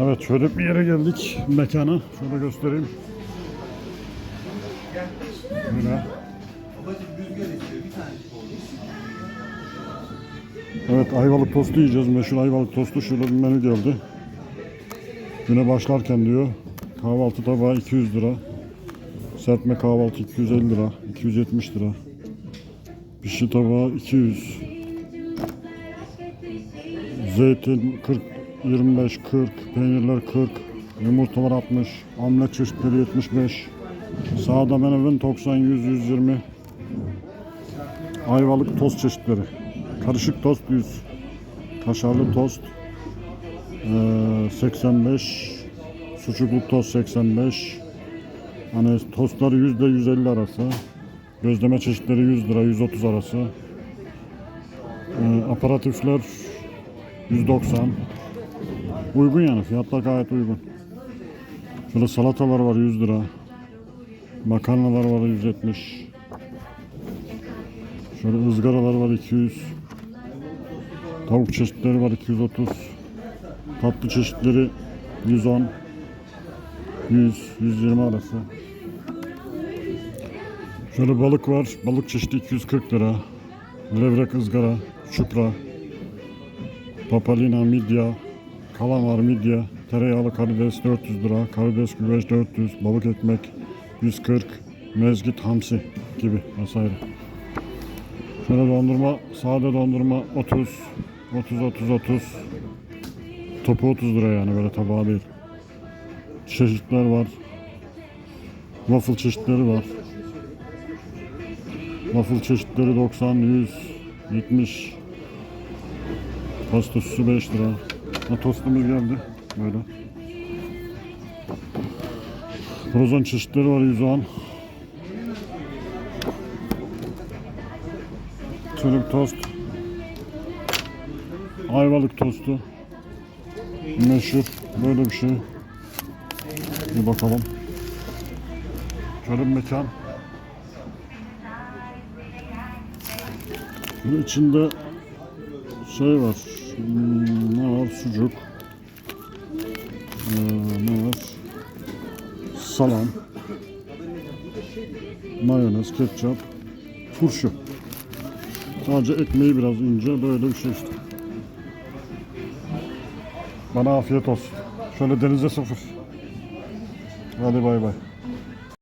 Evet şöyle bir yere geldik mekana. Şöyle göstereyim. Böyle. Evet ayvalık tostu yiyeceğiz. Meşhur ayvalık tostu. Şöyle bir menü geldi. Güne başlarken diyor. Kahvaltı tabağı 200 lira. Serpme kahvaltı 250 lira. 270 lira. Pişi tabağı 200. Zeytin 40, 25, 40, peynirler 40, yumurtalar 60, omlet çeşitleri 75, sağda menemen 90, 100, 120, ayvalık tost çeşitleri, karışık tost 100, kaşarlı tost eee, 85, sucuklu tost 85, hani tostları yüzde 150 arası, gözleme çeşitleri 100 lira, 130 arası, aparatifler 190. Uygun yani fiyatlar gayet uygun. Şöyle salatalar var 100 lira. Makarnalar var 170. Şöyle ızgaralar var 200. Tavuk çeşitleri var 230. Tatlı çeşitleri 110. 100, 120 arası. Şöyle balık var. Balık çeşidi 240 lira. Levrek ızgara, çupra, Papalina, midye, kalamar, midye, tereyağlı karides 400 lira, karides güveç 400, balık ekmek 140, mezgit hamsi gibi vesaire. Şöyle dondurma, sade dondurma 30, 30, 30, 30. Topu 30 lira yani böyle tabağı değil. Çeşitler var. Waffle çeşitleri var. Waffle çeşitleri 90, 100, 70, Pasta süsü 5 lira. Ha, tostumuz geldi. Böyle. Prozon çeşitleri var 110. Çörük tost. Ayvalık tostu. Meşhur. Böyle bir şey. Bir bakalım. Bir mekan. Bunun içinde şey var. Hmm, ne var? Sucuk. Ne var? Salam. Mayonez, ketçap, turşu. Sadece ekmeği biraz ince. Böyle bir şey işte. Bana afiyet olsun. Şöyle denize sıfır. Hadi bay bay.